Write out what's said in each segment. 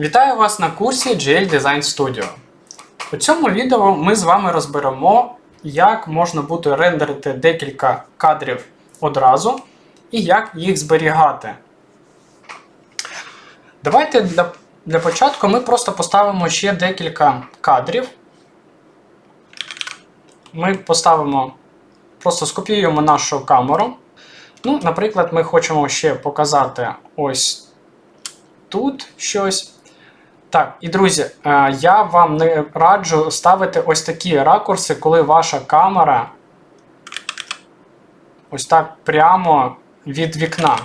Вітаю вас на курсі GL Design Studio. У цьому відео ми з вами розберемо, як можна буде рендерити декілька кадрів одразу і як їх зберігати. Давайте для, для початку ми просто поставимо ще декілька кадрів. Ми поставимо, просто скопіюємо нашу камеру. Ну, Наприклад, ми хочемо ще показати ось тут щось. Так, і друзі, е, я вам не раджу ставити ось такі ракурси, коли ваша камера ось так прямо від вікна.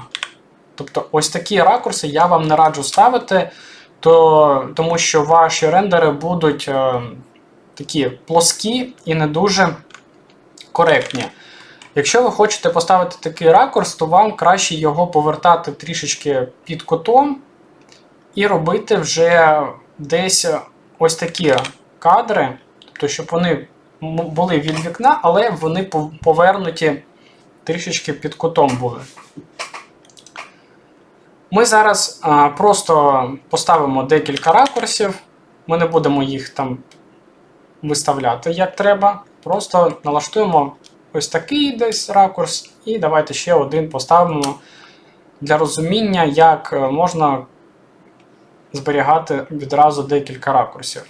Тобто, ось такі ракурси я вам не раджу ставити, то, тому що ваші рендери будуть е, такі плоскі і не дуже коректні. Якщо ви хочете поставити такий ракурс, то вам краще його повертати трішечки під кутом і робити вже десь ось такі кадри, тобто, щоб вони були від вікна, але вони повернуті трішечки під кутом були. Ми зараз а, просто поставимо декілька ракурсів. Ми не будемо їх там виставляти як треба. Просто налаштуємо ось такий десь ракурс, і давайте ще один поставимо для розуміння, як е, можна зберігати відразу декілька ракурсів.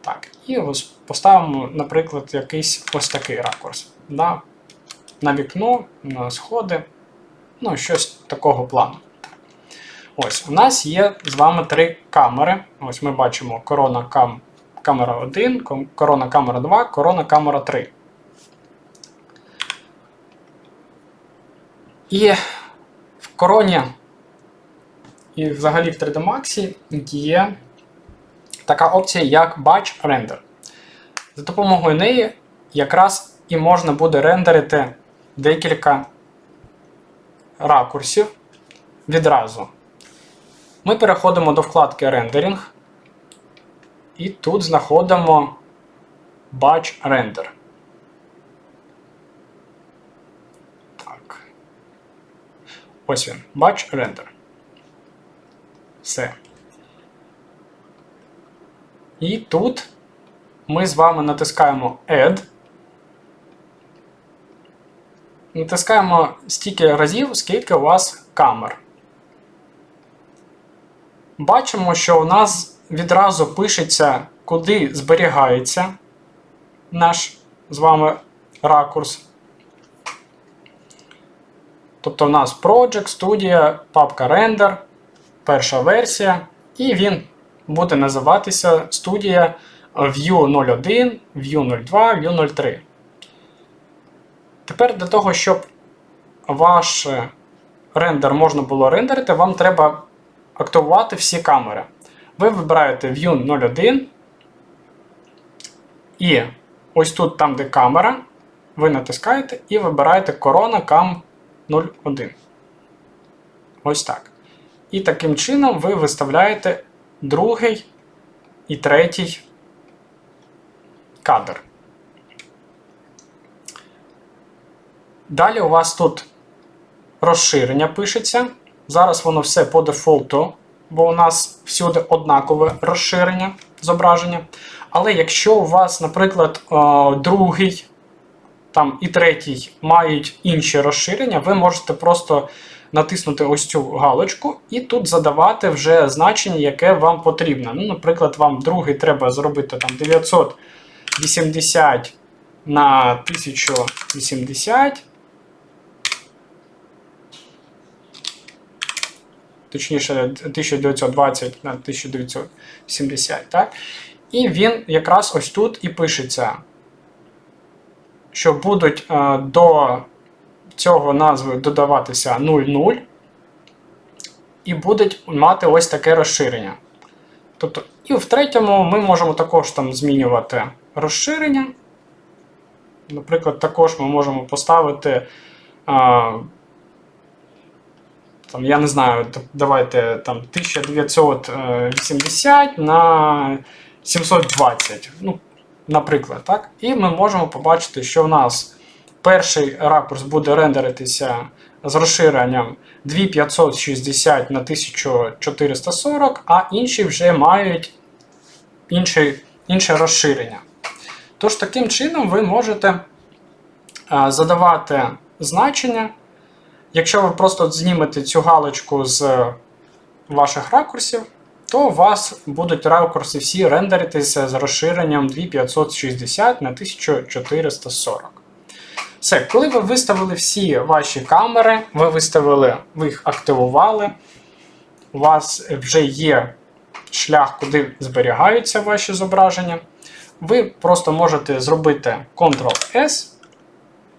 Так, і ось поставимо, наприклад, якийсь ось такий ракурс. Да? На вікно, на сходи, ну, щось такого плану. Ось, у нас є з вами три камери. Ось ми бачимо корона кам... камера 1, корона камера 2, корона камера 3. І в короні і взагалі в 3D Max є така опція, як Batch Render. За допомогою неї якраз і можна буде рендерити декілька ракурсів відразу. Ми переходимо до вкладки Rendering. І тут знаходимо Batch Render. Так. Ось він. Batch Render. Все. І тут ми з вами натискаємо Add. Натискаємо стільки разів, скільки у вас камер. Бачимо, що у нас відразу пишеться, куди зберігається наш з вами ракурс. Тобто у нас Project, Studio, папка Render, перша версія, і він буде називатися Studio View 01, View 02, View 03. Tепер для того, щоб ваш рендер можна було рендерити, вам треба активувати всі камери. Ви вибираєте View 01. І ось тут, там, де камера, ви натискаєте і вибираєте Corona Cam 01. Ось так. І таким чином ви виставляєте другий і третій кадр. Далі у вас тут розширення пишеться. Зараз воно все по дефолту, бо у нас всюди однакове розширення зображення. Але якщо у вас, наприклад, е, другий там, і третій мають інші розширення, ви можете просто натиснути ось цю галочку і тут задавати вже значення, яке вам потрібно. Ну, Наприклад, вам другий треба зробити там 980 на 1080. Точніше, 1920 на 1970, так? І він якраз ось тут і пишеться, що будуть е, до цього назви додаватися 00 і будуть мати ось таке розширення. Тобто, і в третьому ми можемо також там змінювати розширення. Наприклад, також ми можемо поставити. А, там, я не знаю, давайте там 1980 на 720. Ну, наприклад, так? І ми можемо побачити, що у нас перший ракурс буде рендеритися з розширенням 2560 на 1440, а інші вже мають інше, інше розширення. Тож таким чином ви можете задавати значення. Якщо ви просто знімете цю галочку з ваших ракурсів, то у вас будуть ракурси всі рендеритися з розширенням 2560 на 1440. Все, коли ви виставили всі ваші камери, ви виставили, ви їх активували, у вас вже є шлях, куди зберігаються ваші зображення, ви просто можете зробити Ctrl-S.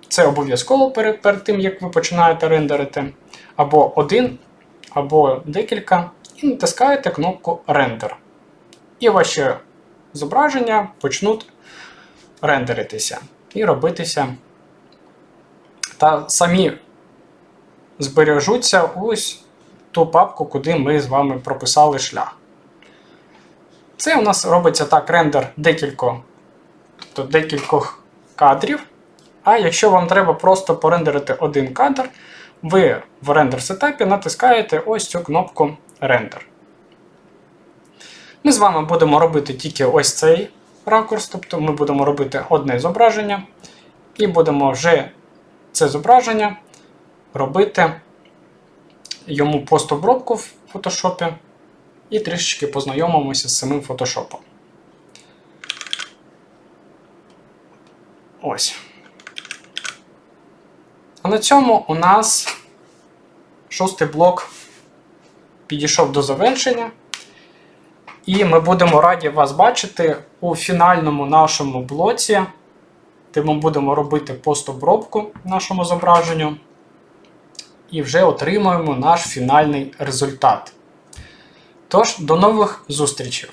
Це обов'язково перед, перед тим, як ви починаєте рендерити, або один, або декілька, і натискаєте кнопку Рендер. І ваші зображення почнуть рендеритися і робитися. Та самі збережуться ось ту папку, куди ми з вами прописали шлях. Це у нас робиться так рендер декількох, тобто декількох кадрів. А якщо вам треба просто порендерити один кадр, ви в рендер сетапі натискаєте ось цю кнопку рендер. Ми з вами будемо робити тільки ось цей ракурс, тобто ми будемо робити одне зображення, і будемо вже це зображення робити йому постобробку в фотошопі і трішечки познайомимося з самим фотошопом. Ось. А на цьому у нас шостий блок підійшов до завершення. І ми будемо раді вас бачити у фінальному нашому блоці, ми будемо робити постобробку нашому зображенню. І вже отримаємо наш фінальний результат. Тож, до нових зустрічей!